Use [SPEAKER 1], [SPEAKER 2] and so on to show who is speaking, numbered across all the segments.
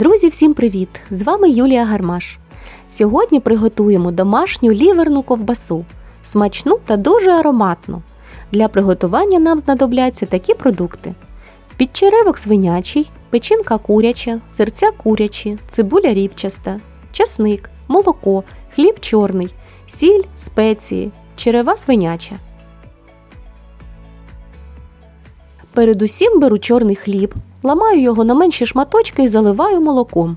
[SPEAKER 1] Друзі, всім привіт! З вами Юлія Гармаш. Сьогодні приготуємо домашню ліверну ковбасу, смачну та дуже ароматну. Для приготування нам знадобляться такі продукти: підчеревок свинячий, печінка куряча, серця курячі, цибуля рібчаста, часник, молоко, хліб чорний, сіль, спеції, черева свиняча. Передусім беру чорний хліб, ламаю його на менші шматочки і заливаю молоком.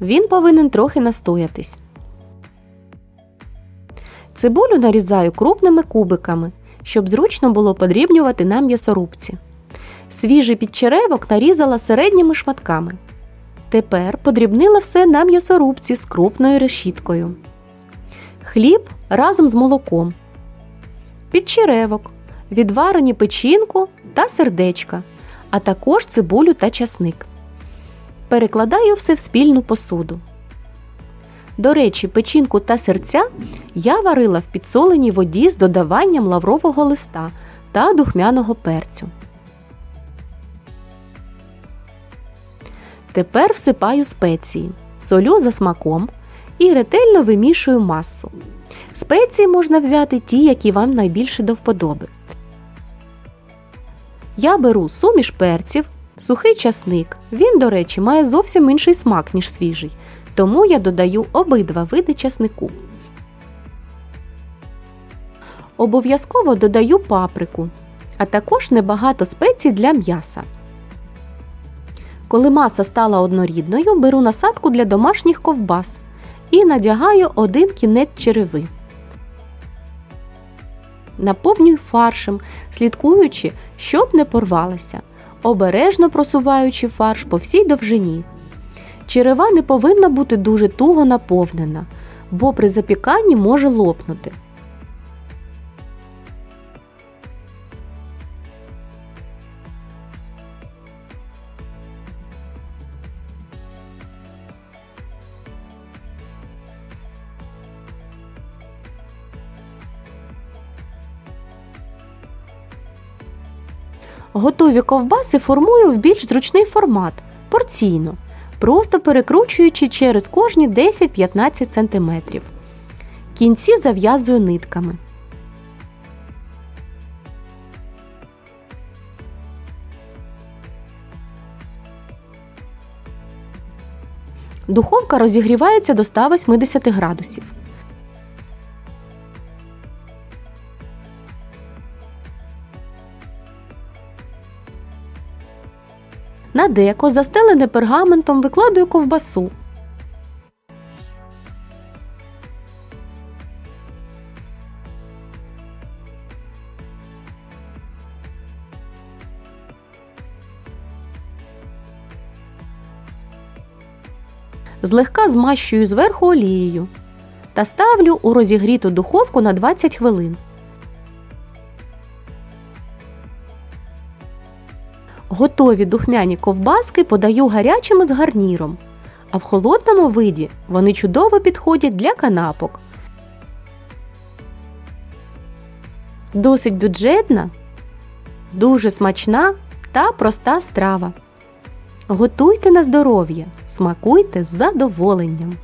[SPEAKER 1] Він повинен трохи настоятись. Цибулю нарізаю крупними кубиками, щоб зручно було подрібнювати на м'ясорубці. Свіжий підчеревок нарізала середніми шматками. Тепер подрібнила все на м'ясорубці з крупною решіткою. Хліб разом з молоком. Підчеревок, відварені печінку та сердечка, а також цибулю та часник. Перекладаю все в спільну посуду. До речі, печінку та серця я варила в підсоленій воді з додаванням лаврового листа та духмяного перцю. Тепер всипаю спеції, солю за смаком і ретельно вимішую масу. Спеції можна взяти ті, які вам найбільше до вподоби. Я беру суміш перців, сухий часник. Він, до речі, має зовсім інший смак, ніж свіжий, тому я додаю обидва види часнику. Обов'язково додаю паприку, а також небагато спецій для м'яса. Коли маса стала однорідною, беру насадку для домашніх ковбас і надягаю один кінець череви. Наповнюю фаршем, слідкуючи, щоб не порвалася, обережно просуваючи фарш по всій довжині. Черева не повинна бути дуже туго наповнена, бо при запіканні може лопнути. Готові ковбаси формую в більш зручний формат порційно, просто перекручуючи через кожні 10-15 см. Кінці зав'язую нитками. Духовка розігрівається до 180 градусів. На деко, застелене пергаментом, викладаю ковбасу. Злегка змащую зверху олією та ставлю у розігріту духовку на 20 хвилин. Готові духмяні ковбаски подаю гарячими з гарніром, а в холодному виді вони чудово підходять для канапок. Досить бюджетна, дуже смачна та проста страва. Готуйте на здоров'я, смакуйте з задоволенням.